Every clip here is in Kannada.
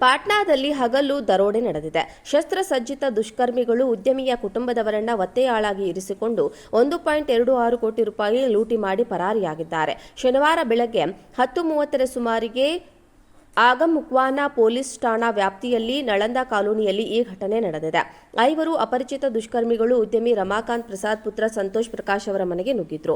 ಪಾಟ್ನಾದಲ್ಲಿ ಹಗಲು ದರೋಡೆ ನಡೆದಿದೆ. ಶಸ್ತ್ರಸಜ್ಜಿತ ದುಷ್ಕರ್ಮಿಗಳು ಉದ್ಯಮಿಯ ಕುಟುಂಬದವರನ್ನ ಒತ್ತೆಯಾಳಾಗಿ ಇರಿಸಿಕೊಂಡು ಒಂದು ಪಾಯಿಂಟ್ ಎರಡು ಆರು ಕೋಟಿ ರೂಪಾಯಿ ಲೂಟಿ ಮಾಡಿ ಪರಾರಿಯಾಗಿದ್ದಾರೆ. ಶನಿವಾರ ಬೆಳಗ್ಗೆ ಹತ್ತು ಮೂವತ್ತರ ಸುಮಾರಿಗೆ ಆಗಮುಕ್ವಾನ ಪೊಲೀಸ್ ಠಾಣಾ ವ್ಯಾಪ್ತಿಯಲ್ಲಿ ನಳಂದ ಕಾಲೋನಿಯಲ್ಲಿ ಈ ಘಟನೆ ನಡೆದಿದೆ. ಐವರು ಅಪರಿಚಿತ ದುಷ್ಕರ್ಮಿಗಳು ಉದ್ಯಮಿ ರಮಾಕಾಂತ್ ಪ್ರಸಾದ್ ಪುತ್ರ ಸಂತೋಷ್ ಪ್ರಕಾಶ್ ಅವರ ಮನೆಗೆ ನುಗ್ಗಿದ್ರು.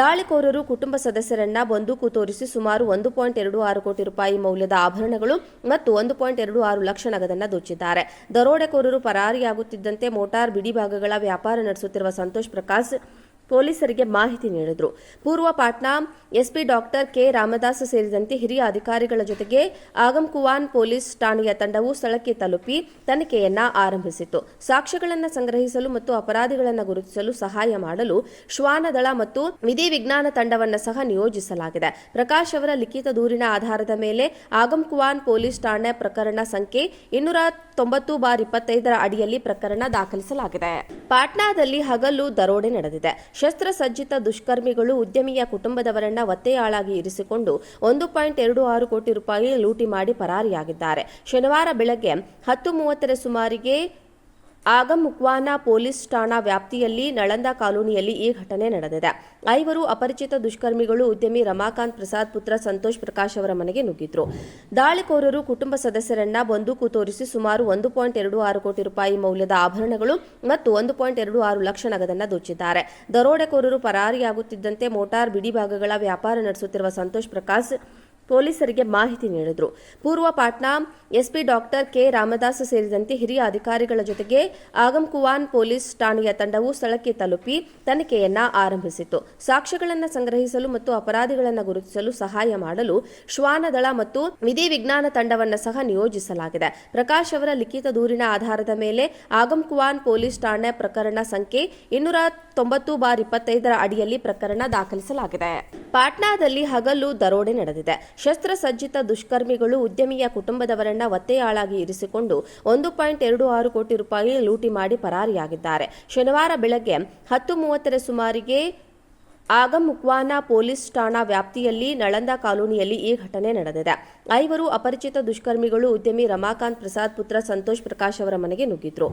ದಾಳಿಕೋರರು ಕುಟುಂಬ ಸದಸ್ಯರನ್ನ ಬಂದೂಕು ತೋರಿಸಿ ಸುಮಾರು ಒಂದು ಪಾಯಿಂಟ್ ಎರಡು ಆರು ಕೋಟಿ ರೂಪಾಯಿ ಮೌಲ್ಯದ ಆಭರಣಗಳು ಮತ್ತು ಒಂದು ಪಾಯಿಂಟ್ ಎರಡು ಆರು ಲಕ್ಷ ನಗದನ್ನ ದೋಚಿದ್ದಾರೆ. ದರೋಡೆಕೋರರು ಪರಾರಿಯಾಗುತ್ತಿದ್ದಂತೆ ಮೋಟಾರ್ ಬಿಡಿ ಭಾಗಗಳ ವ್ಯಾಪಾರ ನಡೆಸುತ್ತಿರುವ ಸಂತೋಷ್ ಪ್ರಕಾಶ್ ಪೊಲೀಸರಿಗೆ ಮಾಹಿತಿ ನೀಡಿದರು. ಪೂರ್ವ Patna SP doctor K Ramdas ಸೇರಿದಂತೆ ಹಿರಿಯ ಅಧಿಕಾರಿಗಳ ಜೊತೆಗೆ ಆಗಮ್ಕುವಾನ್ ಪೊಲೀಸ್ ಠಾಣೆಯ ತಂಡವು ಸ್ಥಳಕ್ಕೆ ತಲುಪಿ ತನಿಖೆಯನ್ನ ಆರಂಭಿಸಿತು ಸಾಕ್ಷ್ಯಗಳನ್ನು ಸಂಗ್ರಹಿಸಲು ಮತ್ತು ಅಪರಾಧಿಗಳನ್ನು ಗುರುತಿಸಲು ಸಹಾಯ ಮಾಡಲು ಶ್ವಾನದಳ ಮತ್ತು ವಿಧಿ ವಿಜ್ಞಾನ ತಂಡವನ್ನು ಸಹ ನಿಯೋಜಿಸಲಾಗಿದೆ. ಪ್ರಕಾಶ್ ಅವರ ಲಿಖಿತ ದೂರಿನ ಆಧಾರದ ಮೇಲೆ ಆಗಮ್ಕುವಾನ್ ಪೊಲೀಸ್ ಠಾಣೆ ಪ್ರಕರಣ ಸಂಖ್ಯೆ ಇನ್ನೂರ ತೊಂಬತ್ತು ಬಾರ್ ಇಪ್ಪತ್ತೈದರ ಅಡಿಯಲ್ಲಿ ಪ್ರಕರಣ ದಾಖಲಿಸಲಾಗಿದೆ. ಪಾಟ್ನಾದಲ್ಲಿ ಹಗಲು ದರೋಡೆ ನಡೆದಿದೆ. ಶಸ್ತ್ರಸಜ್ಜಿತ ದುಷ್ಕರ್ಮಿಗಳು ಉದ್ಯಮಿಯ ಕುಟುಂಬದವರನ್ನ ಒತ್ತೆಯಾಳಾಗಿ ಇರಿಸಿಕೊಂಡು ಒಂದು ಪಾಯಿಂಟ್ ಎರಡು ಆರು ಕೋಟಿ ರೂಪಾಯಿ ಲೂಟಿ ಮಾಡಿ ಪರಾರಿಯಾಗಿದ್ದಾರೆ. ಶನಿವಾರ ಬೆಳಗ್ಗೆ ಹತ್ತು ಮೂವತ್ತರ ಸುಮಾರಿಗೆ ಆಗಮುಕ್ವಾನ ಪೊಲೀಸ್ ಠಾಣಾ ವ್ಯಾಪ್ತಿಯಲ್ಲಿ ನಳಂದ ಕಾಲೋನಿಯಲ್ಲಿ ಈ ಘಟನೆ ನಡೆದಿದೆ. ಐವರು ಅಪರಿಚಿತ ದುಷ್ಕರ್ಮಿಗಳು ಉದ್ಯಮಿ ರಮಾಕಾಂತ್ ಪ್ರಸಾದ್ ಪುತ್ರ ಸಂತೋಷ್ ಪ್ರಕಾಶ್ ಅವರ ಮನೆಗೆ ನುಗ್ಗಿದ್ರು. ದಾಳಿಕೋರರು ಕುಟುಂಬ ಸದಸ್ಯರನ್ನ ಬಂದೂಕು ತೋರಿಸಿ ಸುಮಾರು ಒಂದು ಪಾಯಿಂಟ್ ಎರಡು ಆರು ಕೋಟಿ ರೂಪಾಯಿ ಮೌಲ್ಯದ ಆಭರಣಗಳು ಮತ್ತು ಒಂದು ಪಾಯಿಂಟ್ ಎರಡು ಆರು ಲಕ್ಷ ನಗದನ್ನ ದೋಚಿದ್ದಾರೆ. ದರೋಡೆಕೋರರು ಪರಾರಿಯಾಗುತ್ತಿದ್ದಂತೆ ಮೋಟಾರ್ ಬಿಡಿಭಾಗಗಳ ವ್ಯಾಪಾರ ನಡೆಸುತ್ತಿರುವ ಸಂತೋಷ್ ಪ್ರಕಾಶ್ ಪೊಲೀಸರಿಗೆ ಮಾಹಿತಿ ನೀಡಿದರು. ಪೂರ್ವ Patna SP doctor K Ramdas ಸೇರಿದಂತೆ ಹಿರಿಯ ಅಧಿಕಾರಿಗಳ ಜೊತೆಗೆ ಆಗಮ್ಕುವಾನ್ ಪೊಲೀಸ್ ಠಾಣೆಯ ತಂಡವು ಸ್ಥಳಕ್ಕೆ ತಲುಪಿ ತನಿಖೆಯನ್ನ ಆರಂಭಿಸಿತು ಸಾಕ್ಷ್ಯಗಳನ್ನು ಸಂಗ್ರಹಿಸಲು ಮತ್ತು ಅಪರಾಧಿಗಳನ್ನು ಗುರುತಿಸಲು ಸಹಾಯ ಮಾಡಲು ಶ್ವಾನದಳ ಮತ್ತು ವಿಧಿ ವಿಜ್ಞಾನ ತಂಡವನ್ನು ಸಹ ನಿಯೋಜಿಸಲಾಗಿದೆ. ಪ್ರಕಾಶ್ ಅವರ ಲಿಖಿತ ದೂರಿನ ಆಧಾರದ ಮೇಲೆ ಆಗಮ್ಕುವಾನ್ ಪೊಲೀಸ್ ಠಾಣೆ ಪ್ರಕರಣ ಸಂಖ್ಯೆ ಇನ್ನೂರ ತೊಂಬತ್ತು ಬಾರ್ ಇಪ್ಪತ್ತೈದರ ಅಡಿಯಲ್ಲಿ ಪ್ರಕರಣ ದಾಖಲಿಸಲಾಗಿದೆ. ಪಾಟ್ನಾದಲ್ಲಿ ಹಗಲು ದರೋಡೆ ನಡೆದಿದೆ. ಶಸ್ತ್ರಸಜ್ಜಿತ ದುಷ್ಕರ್ಮಿಗಳು ಉದ್ಯಮಿಯ ಕುಟುಂಬದವರನ್ನ ಒತ್ತೆಯಾಳಾಗಿ ಇರಿಸಿಕೊಂಡು ಒಂದು ಪಾಯಿಂಟ್ ಎರಡು ಆರು ಕೋಟಿ ರೂಪಾಯಿ ಲೂಟಿ ಮಾಡಿ ಪರಾರಿಯಾಗಿದ್ದಾರೆ. ಶನಿವಾರ ಬೆಳಗ್ಗೆ ಹತ್ತು ಮೂವತ್ತರ ಸುಮಾರಿಗೆ ಆಗಮುಕ್ವಾನ ಪೊಲೀಸ್ ಠಾಣಾ ವ್ಯಾಪ್ತಿಯಲ್ಲಿ ನಳಂದ ಕಾಲೋನಿಯಲ್ಲಿ ಈ ಘಟನೆ ನಡೆದಿದೆ. ಐವರು ಅಪರಿಚಿತ ದುಷ್ಕರ್ಮಿಗಳು ಉದ್ಯಮಿ ರಮಾಕಾಂತ್ ಪ್ರಸಾದ್ ಪುತ್ರ ಸಂತೋಷ್ ಪ್ರಕಾಶ್ ಅವರ ಮನೆಗೆ ನುಗ್ಗಿದ್ರು.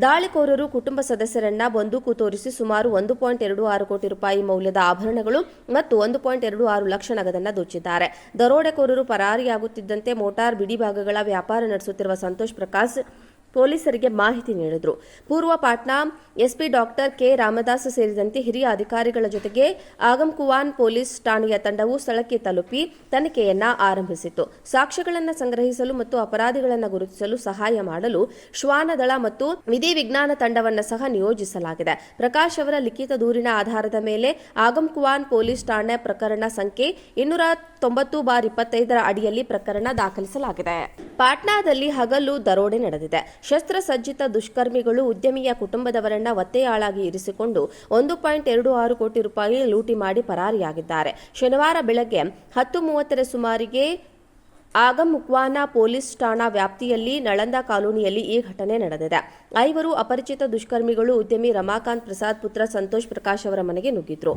ದಾಳಿಕೋರರು ಕುಟುಂಬ ಸದಸ್ಯರನ್ನ ಬಂದೂಕು ತೋರಿಸಿ ಸುಮಾರು ಒಂದು ಪಾಯಿಂಟ್ ಎರಡು ಆರು ಕೋಟಿ ರೂಪಾಯಿ ಮೌಲ್ಯದ ಆಭರಣಗಳು ಮತ್ತು ಒಂದು ಪಾಯಿಂಟ್ ಎರಡು ಆರು ಲಕ್ಷ ನಗದನ್ನ ದೋಚಿದ್ದಾರೆ. ದರೋಡೆಕೋರರು ಪರಾರಿಯಾಗುತ್ತಿದ್ದಂತೆ ಮೋಟಾರ್ ಬಿಡಿಭಾಗಗಳ ವ್ಯಾಪಾರ ನಡೆಸುತ್ತಿರುವ ಸಂತೋಷ್ ಪ್ರಕಾಶ್ ಪೊಲೀಸರಿಗೆ ಮಾಹಿತಿ ನೀಡಿದರು. ಪೂರ್ವ Patna SP doctor K Ramdas ಸೇರಿದಂತೆ ಹಿರಿಯ ಅಧಿಕಾರಿಗಳ ಜೊತೆಗೆ ಆಗಂಕುವಾನ್ ಪೊಲೀಸ್ ಠಾಣೆಯ ತಂಡವು ಸ್ಥಳಕ್ಕೆ ತಲುಪಿ ತನಿಖೆಯನ್ನ ಆರಂಭಿಸಿತು ಸಾಕ್ಷ್ಯಗಳನ್ನು ಸಂಗ್ರಹಿಸಲು ಮತ್ತು ಅಪರಾಧಿಗಳನ್ನು ಗುರುತಿಸಲು ಸಹಾಯ ಮಾಡಲು ಶ್ವಾನದಳ ಮತ್ತು ವಿಧಿ ವಿಜ್ಞಾನ ತಂಡವನ್ನು ಸಹ ನಿಯೋಜಿಸಲಾಗಿದೆ. ಪ್ರಕಾಶ್ ಅವರ ಲಿಖಿತ ದೂರಿನ ಆಧಾರದ ಮೇಲೆ ಆಗಂಕುವಾನ್ ಪೊಲೀಸ್ ಠಾಣೆ ಪ್ರಕರಣ ಸಂಖ್ಯೆ ಇನ್ನೂರ ತೊಂಬತ್ತು ಬಾರ್ ಇಪ್ಪತ್ತೈದರ ಅಡಿಯಲ್ಲಿ ಪ್ರಕರಣ ದಾಖಲಿಸಲಾಗಿದೆ. ಪಾಟ್ನಾದಲ್ಲಿ ಹಗಲು ದರೋಡೆ ನಡೆದಿದೆ. ಶಸ್ತ್ರಸಜ್ಜಿತ ದುಷ್ಕರ್ಮಿಗಳು ಉದ್ಯಮಿಯ ಕುಟುಂಬದವರನ್ನ ಒತ್ತೆಯಾಳಾಗಿ ಇರಿಸಿಕೊಂಡು ಒಂದು ಪಾಯಿಂಟ್ ಎರಡು ಆರು ಕೋಟಿ ರೂಪಾಯಿ ಲೂಟಿ ಮಾಡಿ ಪರಾರಿಯಾಗಿದ್ದಾರೆ. ಶನಿವಾರ ಬೆಳಗ್ಗೆ ಹತ್ತು ಮೂವತ್ತರ ಸುಮಾರಿಗೆ ಆಗಮುಕ್ವಾನ ಪೊಲೀಸ್ ಠಾಣಾ ವ್ಯಾಪ್ತಿಯಲ್ಲಿ ನಳಂದ ಕಾಲೋನಿಯಲ್ಲಿ ಈ ಘಟನೆ ನಡೆದಿದೆ. ಐವರು ಅಪರಿಚಿತ ದುಷ್ಕರ್ಮಿಗಳು ಉದ್ಯಮಿ ರಮಾಕಾಂತ್ ಪ್ರಸಾದ್ ಪುತ್ರ ಸಂತೋಷ್ ಪ್ರಕಾಶ್ ಅವರ ಮನೆಗೆ ನುಗ್ಗಿದ್ರು.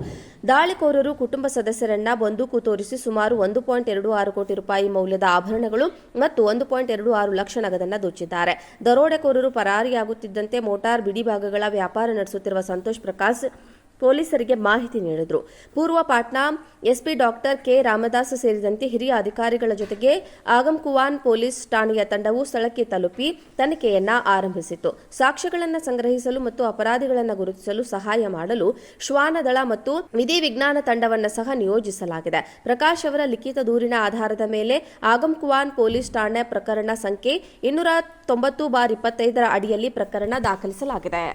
ದಾಳಿಕೋರರು ಕುಟುಂಬ ಸದಸ್ಯರನ್ನ ಬಂದೂಕು ತೋರಿಸಿ ಸುಮಾರು ಒಂದು ಪಾಯಿಂಟ್ ಎರಡು ಆರು ಕೋಟಿ ರೂಪಾಯಿ ಮೌಲ್ಯದ ಆಭರಣಗಳು ಮತ್ತು ಒಂದು ಪಾಯಿಂಟ್ ಎರಡು ಆರು ಲಕ್ಷ ನಗದನ್ನ ದೋಚಿದ್ದಾರೆ ದರೋಡೆಕೋರರು ಪರಾರಿಯಾಗುತ್ತಿದ್ದಂತೆ ಮೋಟಾರ್ ಬಿಡಿಭಾಗಗಳ ವ್ಯಾಪಾರ ನಡೆಸುತ್ತಿರುವ ಸಂತೋಷ್ ಪ್ರಕಾಶ್ ಪೊಲೀಸರಿಗೆ ಮಾಹಿತಿ ನೀಡಿದರು. ಪೂರ್ವ Patna SP doctor K Ramdas ಸೇರಿದಂತೆ ಹಿರಿಯ ಅಧಿಕಾರಿಗಳ ಜೊತೆಗೆ ಆಗಮ್ಕುವಾನ್ ಪೊಲೀಸ್ ಠಾಣೆಯ ತಂಡವು ಸ್ಥಳಕ್ಕೆ ತಲುಪಿ ತನಿಖೆಯನ್ನ ಆರಂಭಿಸಿತು ಸಾಕ್ಷ್ಯಗಳನ್ನು ಸಂಗ್ರಹಿಸಲು ಮತ್ತು ಅಪರಾಧಿಗಳನ್ನು ಗುರುತಿಸಲು ಸಹಾಯ ಮಾಡಲು ಶ್ವಾನದಳ ಮತ್ತು ವಿಧಿ ವಿಜ್ಞಾನ ತಂಡವನ್ನು ಸಹ ನಿಯೋಜಿಸಲಾಗಿದೆ. ಪ್ರಕಾಶ್ ಅವರ ಲಿಖಿತ ದೂರಿನ ಆಧಾರದ ಮೇಲೆ ಆಗಮ್ಕುವಾನ್ ಪೊಲೀಸ್ ಠಾಣೆ ಪ್ರಕರಣ ಸಂಖ್ಯೆ ಇನ್ನೂರ ತೊಂಬತ್ತು ಬಾರ್ ಇಪ್ಪತ್ತೈದರ ಅಡಿಯಲ್ಲಿ ಪ್ರಕರಣ ದಾಖಲಿಸಲಾಗಿದೆ.